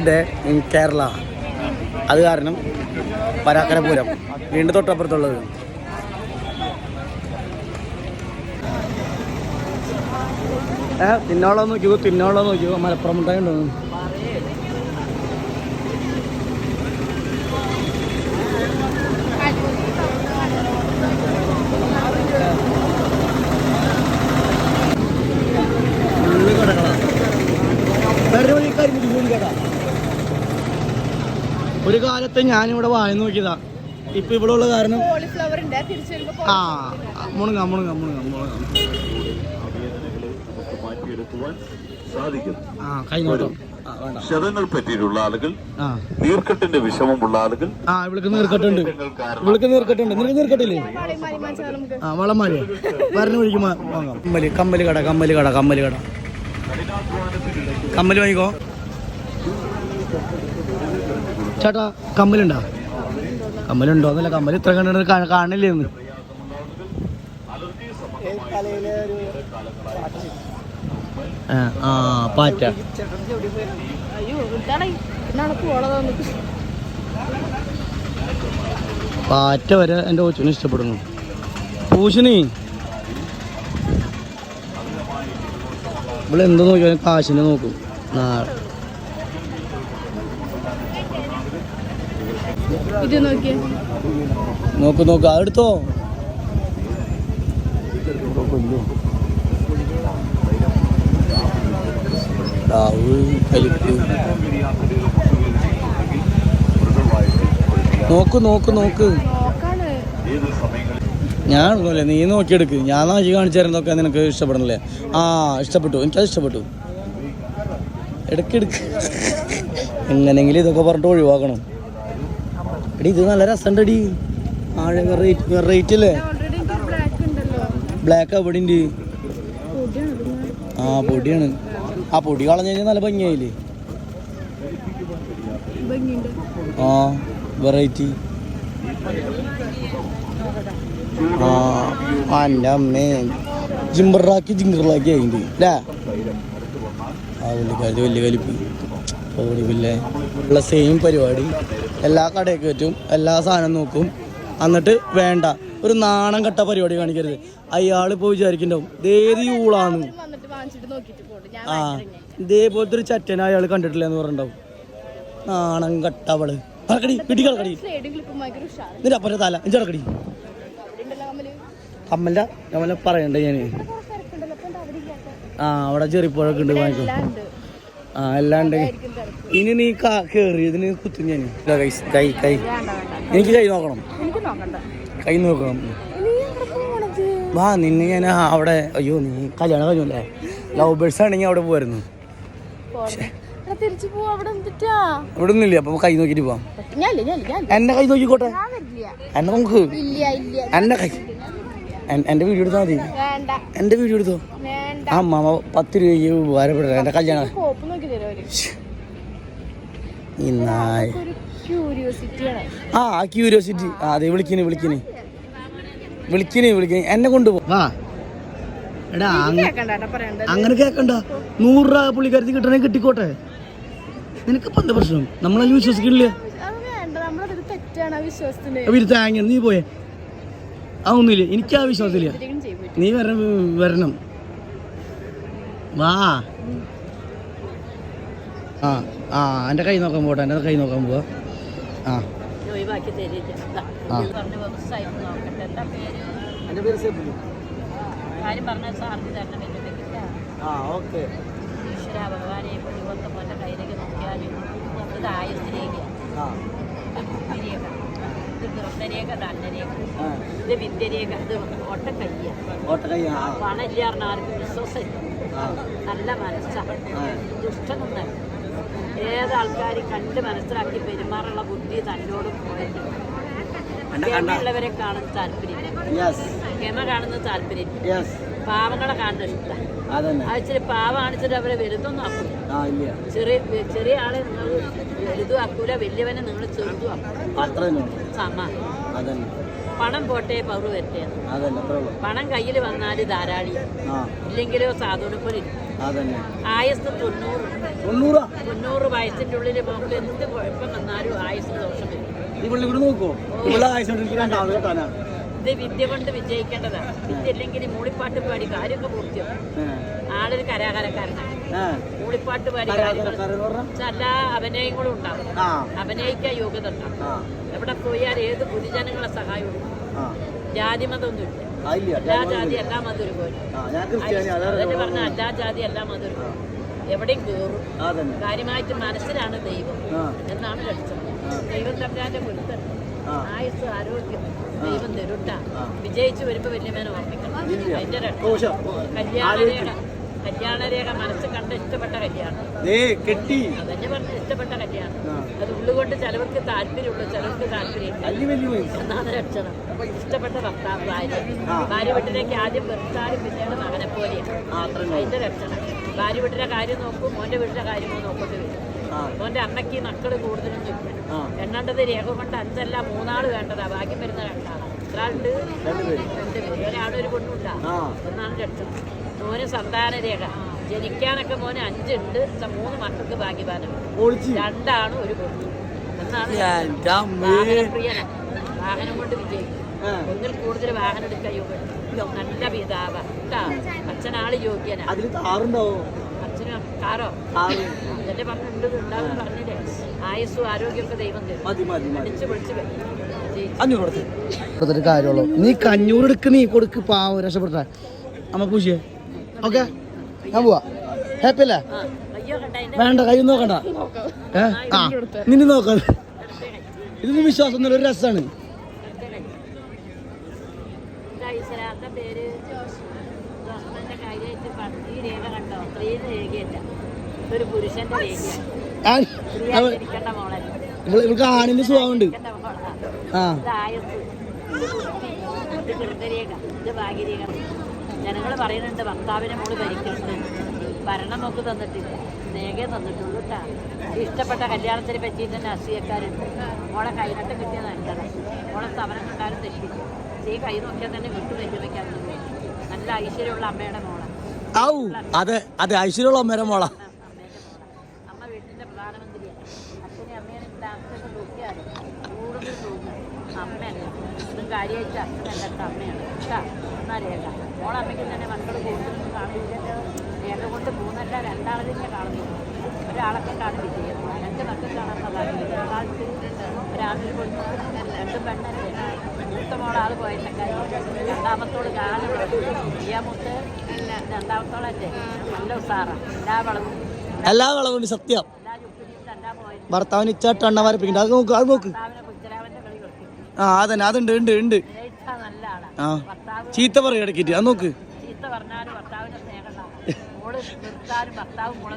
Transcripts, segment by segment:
Day in Kerala അത് കാരണം പരാക്കരപൂരം. വീണ്ടും തൊട്ടപ്പുറത്തുള്ളത്. ഏ തിന്നോളം നോക്കിയോ തിന്നോളം നോക്കിയോ മലപ്പുറം മുട്ടായി ഉണ്ടോ? പോയി കട ഒരു കാലത്ത് ഞാനിവിടെ വായ നോക്കിയതാ. ഇപ്പൊ ഇവിടെ ഉള്ള കാരണം ആ മുണുങ്ങ മുണുങ്ങ മുണുങ്ങ മുണുങ്ങ. നമുക്ക് മാറ്റിയെടുക്കുവാൻ സാധിക്കും. ആ ക്ഷതങ്ങൾ പറ്റിയിട്ടുള്ള ആളുകൾ നീർക്കെട്ടിന്റെ വിഷമമുള്ള ആളുകൾ ആ ഇവിൾക്ക് നീർക്കെട്ടുണ്ട്. ഇവിൾക്ക് നീർക്കെട്ടുണ്ട്. നിനക്ക് നീർക്കെട്ടില്ലേ? നമുക്ക്. ആ വളമാരി പറഞ്ഞു വാങ്ങാം. കമ്മൽ കമ്മൽ കട കമ്മൽ കട കമ്മൽ കട. കമ്മൽ വാങ്ങിക്കോ. ചേട്ടാ കമ്മലുണ്ടോ? കമ്മലുണ്ടോ എന്നല്ല കമ്മൽ ഇത്ര കണ്ടിട്ട് കാണില്ലേ ഒന്ന് ആ, പാറ്റ. പാറ്റ വരെ എന്റെ കൊച്ചിനെ ഇഷ്ടപ്പെടുന്നു. പൂശിനി ഇവിടെ എന്താ നോക്കിയാലും കാശിനെ നോക്കും. ആ ഇത് നോക്കിയേ നോക്ക് നോക്ക്. അതെടുത്തോ നോക്ക് നോക്ക് നോക്ക്. ഞാൻ എടുക്കുമല്ലേ നീ നോക്കിയെടുക്ക്. ഞാൻ നോക്കി കാണിച്ചു തരുന്നതൊക്കെ നിനക്ക് ഇഷ്ടപ്പെടുന്നില്ലേ ആ ഇഷ്ടപ്പെട്ടു. എനിക്കത് ഇഷ്ടപ്പെട്ടു. എടുക്കെടുക്ക് എങ്ങനെങ്കിലും ഇതൊക്കെ പറഞ്ഞിട്ട് ഒഴിവാക്കണം. എടി ഇത് നല്ല രസമുണ്ടടി. ആഴ വെറൈറ്റി വെറൈറ്റി അല്ലേ? ബ്ലാക്ക് എവിടെ ഉണ്ട് ആ പൊടിയാണ്. ആ പൊടി കളഞ്ഞു കഴിഞ്ഞാൽ നല്ല ഭംഗിയായില്ലേ? ആ വെറൈറ്റി ആ എന്റെ അമ്മേ. ജിമ്പറാക്കി ജിങ്കറാക്കി അതിന്റെ അല്ലേ? ആ വലിയ വലിയ വലിയ കലിപ്പ് ഓടിപ്പില്ലേ ഉള്ള സെയിം പരിപാടി. എല്ലാ കടയൊക്കെ പറ്റും എല്ലാ സാധനം നോക്കും. എന്നിട്ട് വേണ്ട ഒരു നാണം കെട്ട പരിപാടി കാണിക്കരുത്. അയാൾ ഇപ്പോൾ നോക്കിട്ട് പോട്ടെ ഞാൻ ആ ഇതേപോലത്തെ ഒരു ചറ്റന അയാൾ കണ്ടിട്ടില്ല എന്ന് പറഞ്ഞിട്ടുണ്ടാവും. നാണം കെട്ടവൾ പറക്കടി കിട്ടി കളക്കടി എന്നിട്ട് അപ്പുറത്തെ തല ഇഞ്ചി കളക്കടി കമ്മല്ല കമ്മല പറയണ്ട ഞാൻ ആ അവിടെ ചെറിയപ്പോഴൊക്കെ ഉണ്ട് വാങ്ങിക്കും. ആ തിരക്ക് ഇനി നീ കേറിയതിന് കുത്തും ഞാൻ. കൈ കൈ. എനിക്ക് കൈ നോക്കണം. കൈ നോക്കണം. വാ നിന്നെ ഞാൻ അവിടെ അയ്യോ നീ കല്യാണം കഴിഞ്ഞല്ലേ? ലവ് ബേഴ്സ് ആണെങ്കിൽ അവിടെ പോയിരുന്നു ഇവിടെ ഒന്നുമില്ല അപ്പൊ കൈ നോക്കിട്ട് പോവാം. എന്നെ കൈ നോക്കിക്കോട്ടെ. എന്നെ നമുക്ക് എന്റെ കൈ എന്റെ വീഡിയോ എടുത്താൽ മതി. എന്റെ വീഡിയോ എടുത്തോ? ആ മാമ പത്ത് രൂപയ്ക്ക് ഉപകാരപ്പെടില്ല എന്റെ കല്യാണം. കോപ്പ് നോക്കി തരും അവർ? ഈ നായ. ഒരു ക്യൂരിയോസിറ്റി ആണ്. ആ ആ ക്യൂരിയോസിറ്റി ആ അതെ വിളിക്കണേ വിളിക്കിനി വിളിക്കിനി വിളിക്കണേ. എന്നെ കൊണ്ടുപോ വാ. എടാ അങ്ങനെ കേക്കണ്ട. നൂറ് രൂപ പുള്ളിക്കാരത്തി കിട്ടണേ കിട്ടിക്കോട്ടെ. നിനക്കിപ്പോ എന്താ പ്രശ്നം? നമ്മളെ വിശ്വസിക്കണില്ല? അത് വേണ്ട തെറ്റാണ് ആ വിശ്വാസത്തിന്. അവർ താങ്ങ നീ പോയേ. ആ ഒന്നുമില്ല എനിക്ക് ആ വിശ്വാസമില്ല നീ വരണം വരണം. വാ. ആ ആ എന്റെ കൈ നോക്കാൻ പോട്ടെ എന്റെ കൈ നോക്കാൻ പോവാ. ആ. ഒട്ടക്കയ്യ. പണം ഇല്ലാറിന് ആർക്കും വിശ്വാസമില്ല. നല്ല മനസ്സാണ് ആ. ഏത് ഏതാൾക്കാർ കണ്ട് മനസ്സിലാക്കി പെരുമാറുള്ള ബുദ്ധി തന്നോട് പോയിട്ട് കണ്ട കണ്ട. ഗമയുള്ളവരെ കാണുന്ന താല്പര്യം. ഗമ കാണുന്ന താല്പര്യം. പാവങ്ങളെ കാണുന്ന ഇഷ്ടം. അത് ഇച്ചിരി പാവാണിച്ചിട്ട് അവരെ വലുതൊന്നും ആക്കൂല. ചെറിയ ചെറിയ ആളെ നിങ്ങൾ വലുതും ആക്കൂല വലിയവനെ നിങ്ങൾ ചെറുതും ആക്കൂല. സമാ. പണം പോട്ടെ പവർ വരട്ടെ പണം കയ്യിൽ വന്നാൽ ധാരാളി. ഇല്ലെങ്കിലോ സാധുവിനെ ആയസ് തൊണ്ണൂറ്. തൊണ്ണൂറ്? തൊണ്ണൂറാ വയസ്സിന്റെ ഉള്ളിൽ പോകുമ്പോൾ എന്ത് കുഴപ്പം വന്നാലും ആയുസ് ദോഷം വരും. ഇത് വിദ്യ കൊണ്ട് വിജയിക്കേണ്ടതാണ്. വിദ്യ ഇല്ലെങ്കിൽ മൂളിപ്പാട്ട് പാടി കാര്യമൊക്കെ പൂർത്തിയാവും. ആളൊരു കലാകാരക്കാരനാണ് പാടി കാര്യങ്ങൾ. നല്ല അഭിനയങ്ങളും ഉണ്ടാവും അഭിനയിക്കാൻ യോഗ്യത ഉണ്ടാവും എവിടെ പോയാൽ ഏത് പൊതുജനങ്ങളെ സഹായവും ആ. ജാതി മതമൊന്നുമില്ല ആ ഇല്ല എല്ലാ ജാതി എല്ലാ മതം അതന്നെ പറഞ്ഞ എല്ലാ ജാതി എല്ലാ മതം എവിടെയും കയറും കാര്യമായിട്ട് മനസ്സിലാണ് ദൈവം. എന്നാണ് ലക്ഷ്യം. ദൈവം തമ്പ്രാന്റെ പൊരുത്തം ആയുസ് ആരോഗ്യം ദൈവം തരുട്ട. വിജയിച്ചു വരുമ്പോ വലിയമേനെ ഓർമ്മിക്കണം ഇല്ല. അതിന്റെ രക്ഷ. കല്യാണരേഖ കല്യാണരേഖ മനസ്സ് കണ്ട് ഇഷ്ടപ്പെട്ട കല്യാണം. കെട്ടി. അതന്നെ പറഞ്ഞ ഇഷ്ടപ്പെട്ട കല്യാണം. അത് ഉള്ളുകൊണ്ട് ചിലവർക്ക് താല്പര്യമുള്ളൂ ചിലർക്ക് താല്പര്യം എന്നാണ് ലക്ഷണം ഇഷ്ടപ്പെട്ട ഭർത്താവ് ഭാര്യ. ഭാര്യ വീട്ടിലേക്ക് ആദ്യം വെറുത്താലും പിന്നീട് മകനെ പോലെയാണ് അതിന്റെ ലക്ഷണം ഭാര്യ വീട്ടിലെ കാര്യം നോക്കും മോന്റെ വീട്ടിലെ കാര്യമോ നോക്കേണ്ടി വരും മോന്റെ അമ്മയ്ക്ക് മക്കൾ കൂടുതലും ആ. എണ്ണേണ്ടത് രേഖ കൊണ്ട് അഞ്ചല്ല മൂന്നാൾ വേണ്ടതാ. ബാക്കി വരുന്ന രണ്ടാളാണ്. ഒരാളുണ്ട് രണ്ടുപേര് രണ്ടുപേര് ഒരാളൊരു കൊണ്ടുണ്ടാ ആ. എന്നാണ് ലക്ഷണം മോന് സന്താന രേഖ ജനിക്കാനൊക്കെ മോന് അഞ്ചുണ്ട്. മൂന്ന് മക്കൾക്ക് ഭാഗ്യവാനം രണ്ടാണ് ഒരു പെണ്ണു. എന്നാണ്. വാഹനപ്രിയന. വാഹനം കൊണ്ട് വിജയിക്കും ആ. ഒന്നിൽ കൂടുതൽ വാഹനം എടുക്കാൻ യോഗ്യത. നല്ല പിതാവ. അച്ഛൻ അച്ഛനാൾ യോഗ്യനാ. അതിൽ താറുണ്ടാവോ അച്ഛന്? കാറോ? എന്റെ പറഞ്ഞിട്ടുണ്ട്. ഉണ്ടാവും പറഞ്ഞില്ലേ? ആയുസ്സും ആരോഗ്യമൊക്കെ ദൈവം തരും. അടിച്ചു പൊളിച്ചു. അഞ്ഞൂറ് കാര്യമുള്ളൂ. നീ കഞ്ഞൂറ് എടുക്ക് നീ കൊടുക്ക് പാവം രക്ഷപ്പെട്ട അമ്മ പൂശിയേ. ഓക്കെ. ഞാൻ പോവാ. ഹാപ്പി അല്ലേ? വേണ്ട കൈ നോക്കണ്ട. ഏ? ആ നിന്നെ നോക്കണ്ട ഇതൊന്നും വിശ്വാസം ഒന്നുമില്ല ഒരു രസമാണ് ഇവൾക്ക് ആണിന്റെ സ്വഭാവമുണ്ട്. ആ. ഭാഗ്യരേഖ ജനങ്ങൾ പറയുന്നുണ്ട് ഭർത്താവിനെ മോൾ ഭരിക്കുന്നുണ്ട് ഭരണം തന്നിട്ടില്ല. സ്നേഹം തന്നിട്ടുള്ളൂ കേട്ടാ ഇഷ്ടപ്പെട്ട കല്യാണത്തിന് പറ്റി തന്നെ അസൂയക്കാരുണ്ട്. മോളെ കൈനട്ട് കിട്ടിയ നല്ലതാണ് മോളെ സമരം കണ്ടാലും തെറ്റില്ല. ഈ കൈ നോക്കിയാൽ തന്നെ വിട്ടു വെല്ലുവയ്ക്കാൻ നല്ല ഐശ്വര്യമുള്ള അമ്മയുടെ മോളാണ് ഔ അതെ അതെ ഐശ്വര്യമുള്ള അമ്മയുടെ മോളാ അമ്മേന്റെ മോളാണ് അമ്മ വീട്ടിന്റെ പ്രധാനമന്ത്രിയാണ് അച്ഛനെ അമ്മേനെ താമസിച്ച് നോക്കിയാൽ കൂടുതൽ തോന്നുന്നത് അമ്മയല്ല ഇതും കാര്യമായിട്ട് അച്ഛനല്ല കേട്ടോ തന്നെ മക്കൾ കൊണ്ട് മൂന്നല്ല തന്നെ കാണുന്നു. ഒരാളൊക്കെ കാണില്ല രണ്ട് മക്കൾ കാണാൻ രണ്ട് പെണ്ണല്ലേ? മൂത്ത മോളാൾ പോയിട്ടൊക്കെ രണ്ടാമത്തോട് കാണുന്നു ചെയ്യാമുത്ത് രണ്ടാമത്തോളല്ലേ? നല്ല ഉസാറാണ് എല്ലാ വളവും. എല്ലാ വളവും സത്യം. ഭർത്താവിന് ഇച്ചാട്ടണ്ണമാരെ പിടിക്കണ്ട അത് നോക്ക് അത് നോക്ക്. ആ അതന്നെ അതുണ്ട് ഉണ്ട് ഉണ്ട്. ആ. ചീത്ത പറയും ഇടയ്ക്കിട്ട്. അത് നോക്ക്. ചീത്ത പറഞ്ഞാലും ഭർത്താവിനെ സ്നേഹമുണ്ടാവും മോൾ നിർത്താനും ഭർത്താവും മോളെ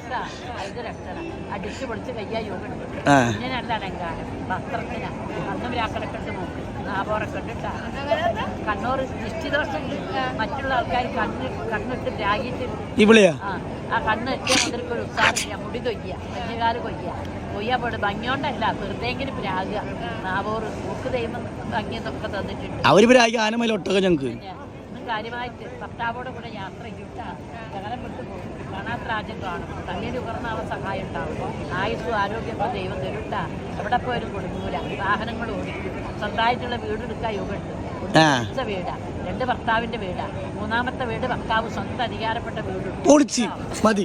ഇതാ അതിന്റെ രക്ഷണം അടിച്ചു പൊളിച്ച് കയ്യാ യോഗ ആ. ഇങ്ങനെയല്ല അലങ്കാരം. വസ്ത്രത്തിനാ കണ്ണും രാക്കളൊക്കെ ഉണ്ട് മൂക്ക് നാപോറൊക്കെ ഉണ്ട് ട്ടാ. കണ്ണൂർ നിശ്ചിതോഷം മറ്റുള്ള ആൾക്കാർ കണ്ണ് കണ്ണിട്ട് ആ കണ്ണ് എത്തിയ ഉത്സാഹമില്ല. മുടി കൊയ്യ. മഞ്ഞുകാൽ കൊയ്യ. കൊയ്യ പോട് ഭംഗിയോണ്ടല്ല വെറുതെങ്കിലും പ്രാകുക നാവോറ് മൂക്ക് ദൈവം തന്നിട്ടുണ്ട്. അവർ പ്രാഗി ആനമയിലൊട്ടൊക്കെ ഇന്നും കാര്യമായിട്ട് ഭർത്താവോട് കൂടെ യാത്ര വിട്ടു പോകും. കാണാത്ത രാജ്യം കാണും. കണ്ണീര് ഉയർന്ന ആളെ സഹായം ഉണ്ടാവും ആയുസ്സും ആരോഗ്യമൊക്കെ ദൈവം തരുട്ടാ. എവിടെ പോയാലും കൊടുക്കൂല. വാഹനങ്ങൾ ഓടിക്കും. സ്വന്തമായിട്ടുള്ള വീട് എടുക്കാൻ യോഗമുണ്ട് ആ വീടാ. രണ്ട് ഭർത്താവിന്റെ വീടാ മൂന്നാമത്തെ വീട് ഭർത്താവ് സ്വന്തം അധികാരപ്പെട്ട വീടുണ്ട് പൊളിച്ച്. മതി.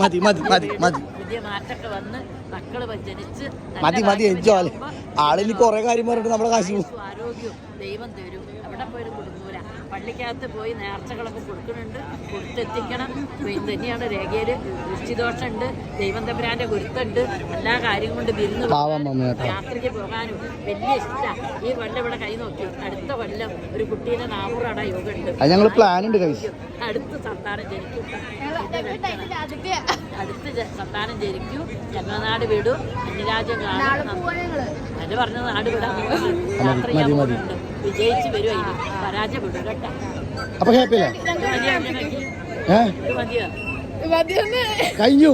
മതി മതി മതി മതി പുതിയ മാറ്റൊക്കെ വന്ന് മക്കൾ ജനിച്ച് മതി മതി എൻജോയ് ആളിനി കൊറേ കാര്യം പറഞ്ഞിട്ട് നമ്മുടെ കാശ്. ആരോഗ്യവും ദൈവം തരും. എവിടെ പോയാലും കൊടുക്കൂല പള്ളിക്കകത്ത് പോയി നേർച്ചകളൊക്കെ കൊടുക്കുന്നുണ്ട്. കൊടുത്തെത്തിക്കണം. ഇത് തന്നെയാണ് രേഖയിൽ ദൃഷ്ടിദോഷമുണ്ട് ദൈവം തമ്പുരാന്റെ ഗുരുത്തുണ്ട്. എല്ലാ കാര്യം കൊണ്ട് വിരുന്ന് യാത്രയ്ക്ക് പോകാനും വലിയ ഇഷ്ടമാണ് ഈ കൊല്ലം ഇവിടെ കൈ നോക്കി. അടുത്ത കൊല്ലം ഒരു കുട്ടീനെ നാനൂറട യോഗ ഉണ്ട് പ്ലാൻ ഉണ്ട് അടുത്ത സന്താനം ജനിക്കും. അടുത്ത് സന്താനം ജനിക്കൂ. ജന്മനാട് വിടൂ. അന്യരാജ്യം കാണും. അത് പറഞ്ഞ നാട് വിടാൻ. യാത്ര ചെയ്യാൻ. പോകുന്നുണ്ട് വിജയിച്ച് വരും അതിന്. പരാജയപ്പെടും കേട്ടോ. അപ്പൊ കഴിഞ്ഞു.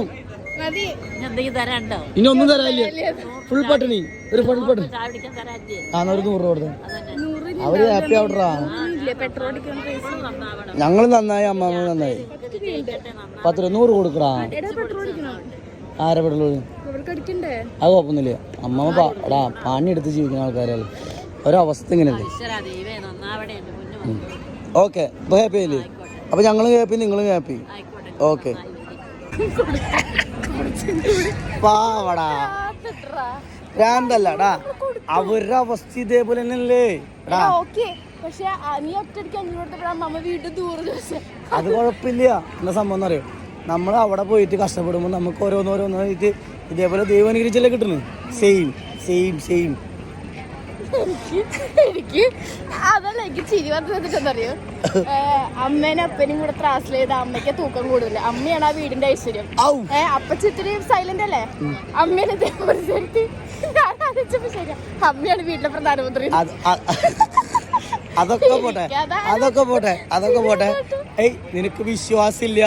ഇനി ഒന്നും തരാനില്ല. ഫുൾ പട്ടിണി ഒരു ഫുൾ പട്ടിണി തരാല്ലേ ആ ഒരു നൂറ് രൂപ കൊടുത്തേ. അവർ ഹാപ്പി ആവട്ടാ. പെട്രോൾ അടിക്കാൻ പൈസ ഞങ്ങൾ നന്നായി അമ്മാമ്മ നന്നായി. പത്ത് രൂപ നൂറ് കൊടുക്കടാ. പെട്രോൾ ആരെ പെട്ടുള്ളൂ അത് കുഴപ്പമൊന്നുമില്ല. അമ്മ പാടാ പാണി പണി എടുത്ത് ജീവിക്കുന്ന ആൾക്കാരല്ലേ. ഒരവസ്ഥ ഇങ്ങനെയല്ലേ ഓക്കെ അപ്പൊ ഹാപ്പി ആയില്ലേ അപ്പൊ ഞങ്ങളും ഹാപ്പി നിങ്ങളും ഹാപ്പി. ഓക്കെ. പാവടാ. ഭ്രാന്തല്ലടാ അവരുടെ അവസ്ഥ ഇതേപോലെ തന്നെയല്ലേ? അത് കുഴപ്പമില്ല എന്താ സംഭവം എന്നറിയോ നമ്മൾ അവിടെ പോയിട്ട് കഷ്ടപ്പെടുമ്പോൾ നമുക്ക് ഓരോന്നോരോന്നായിട്ട് ഇതേപോലെ ദൈവം അനുഗ്രഹിച്ചല്ലേ കിട്ടുന്നു സെയിം സെയിം സെയിം എനിക്ക് അതല്ല എനിക്ക് ചിരി വന്നിട്ടെന്നറിയോ അമ്മേനും അപ്പനും കൂടെ ത്രാസിൽ ചെയ്ത അമ്മയ്ക്ക് തൂക്കം കൂടുതൽ അമ്മയാണ് ആ വീടിന്റെ ഐശ്വര്യം. ഏ അപ്പച്ചി സൈലന്റ് അല്ലേ? അമ്മേനെ ഇതേപോലെ ചേർത്ത് ഞാൻ ആലോചിച്ചപ്പോ ശരിയാ. അമ്മയാണ് വീട്ടിലെ പ്രധാനമന്ത്രി അതൊക്കെ പോട്ടെ. അതൊക്കെ പോട്ടെ. അതൊക്കെ പോട്ടെ. ഏയ് നിനക്ക് വിശ്വാസില്ല.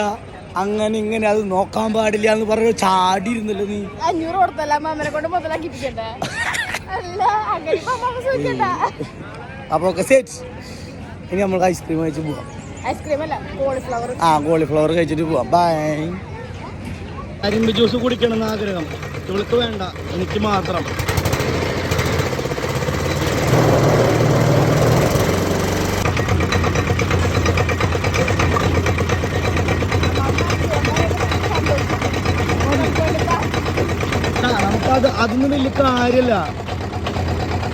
അങ്ങനെ ഇങ്ങനെ അത് നോക്കാൻ പാടില്ല എന്ന് പറഞ്ഞു ചാടിയിരുന്നല്ലോ നീ. അഞ്ഞൂറ് കൊടുത്തല്ല അമ്മനെ കൊണ്ട് മുതലാക്കിപ്പിക്കണ്ടേ? അപ്പൊ ഓക്കെ സെറ്റ് ഇനി നമ്മൾ ഐസ്ക്രീം കഴിച്ച് പോവാം. ഐസ്ക്രീം അല്ല കോളിഫ്ലവർ ആ കോളിഫ്ലവർ കഴിച്ചിട്ട് പോവാം. ബൈ അരിമ്പ് ജ്യൂസ് കുടിക്കണം എന്ന് ആഗ്രഹം. ഇവൾക്ക് വേണ്ട എനിക്ക് മാത്രം. നമുക്കത് അതൊന്നും വലിയ കാര്യമല്ല.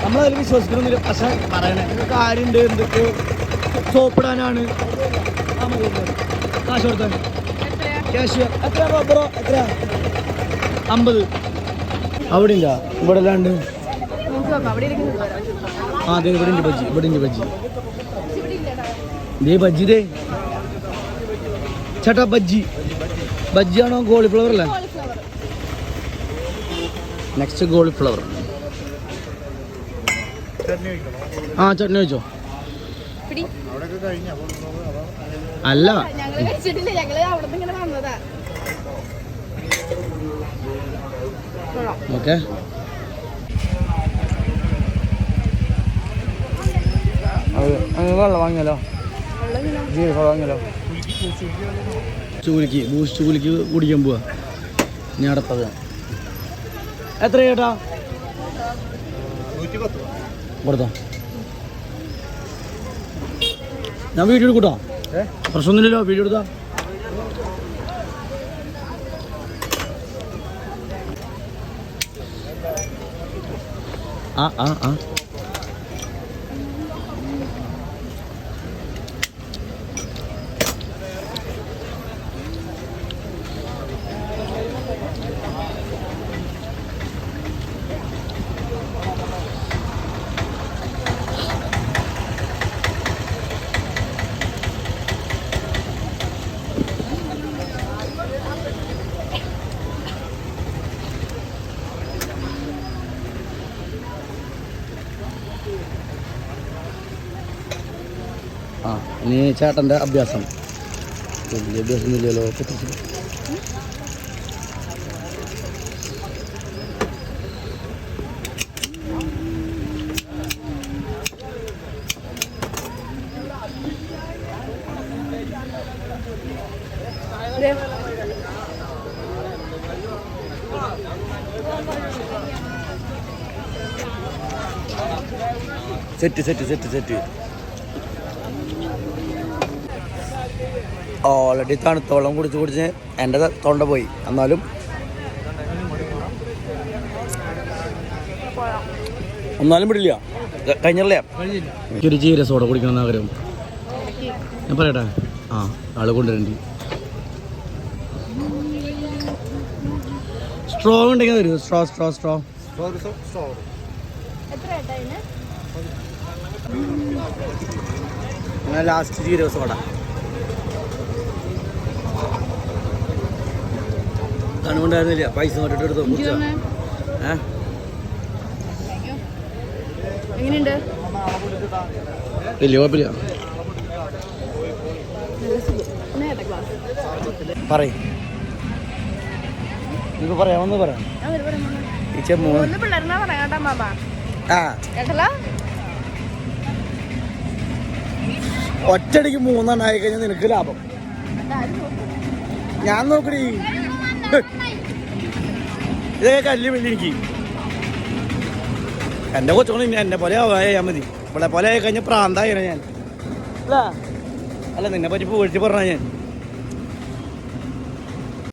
നമ്മളതിൽ വിശ്വസിക്കണമെന്നില്ല പക്ഷെ പറയണേ കാര്യമുണ്ട് എന്തൊക്കെ സോപ്പിടാനാണ്. കാശ് കൊടുത്താൽ ക്യാഷ്. എത്ര ബ്രോ എത്ര അമ്പത്. അവിടെ ഇല്ല ഇവിടെ അല്ലാണ്ട് ആ അതെ ഇവിടെ ഉണ്ട് ബജ്ജി ഇവിടെ ഉണ്ട് ബജ്ജി. ദേ ബജ്ജി ദേ. ചേട്ടാ ബജ്ജി. ബജ്ജിയാണോ? കോളിഫ്ലവർ അല്ലേ നെക്സ്റ്റ് കോളിഫ്ലവർ ആ ചട്നി വെച്ചോ അല്ല. ഓക്കെ. വെള്ളം വാങ്ങിയല്ലോ ജീരക ചൂലിക്ക് ബൂസ്റ്റ് ചൂലിക്ക് കുടിക്കാൻ പോവാ. ഞാൻ അടുത്തത്. എത്ര ചേട്ടാ കൊടുത്തോ. ഞാൻ വീഡിയോ എടുക്കൂട്ടോ? പ്രശ്നമൊന്നുമില്ലല്ലോ വീഡിയോ എടുത്താ. ആ ആ ആ. ആ ഇനി ചേട്ടന്റെ അഭ്യാസം. വലിയ അഭ്യാസം ഇല്ലല്ലോ set set set set. Already തണുത്തോളം കുടിച്ച് കുടിച്ച് എന്റെ തൊണ്ട പോയി. എന്നാലും എന്നാലും വിടില്ല. കഴിഞ്ഞില്ലേ. എനിക്കൊരു ചീര സോഡ കുടിക്കണം ആഗ്രഹം. ഞാൻ പറയട്ടെ? ആ ആൾ കൊണ്ടുവരണ്ടി. സ്ട്രോ ഉണ്ടെങ്കിൽ തരൂ. സ്ട്രോ സ്ട്രോ സ്ട്രോ ഇതിന് അങ്ങനെ ലാസ്റ്റ് ചീര സോഡ കണ്ണുകൊണ്ടായിരുന്നില്ല പൈസ നോട്ടിട്ട് എടുത്ത് ഏഹ് എങ്ങനെയുണ്ട്? വലിയ കുഴപ്പമില്ല. പറയും. നിങ്ങൾക്ക് പറയാമെന്ന് പറയാം. ഈ ചെമ്മൂ ആ. കേട്ടല്ലോ? ഒറ്റയടിക്ക് മൂന്നെണ്ണം ആയി കഴിഞ്ഞാൽ നിനക്ക് ലാഭം. ഞാൻ നോക്കടി. ഇതൊക്കെ കല്ല് എനിക്ക്. എന്റെ കൊച്ചുകൊണ്ട് ഇനി എന്നെ പോലെ ആവായാൽ മതി. ഇവിടെ പോലെ ആയി കഴിഞ്ഞാൽ പ്രാന്തായിരുന്നു ഞാൻ. അല്ല അല്ല നിന്നെ പറ്റി പൂഴ്ത്തി പറഞ്ഞ ഞാൻ.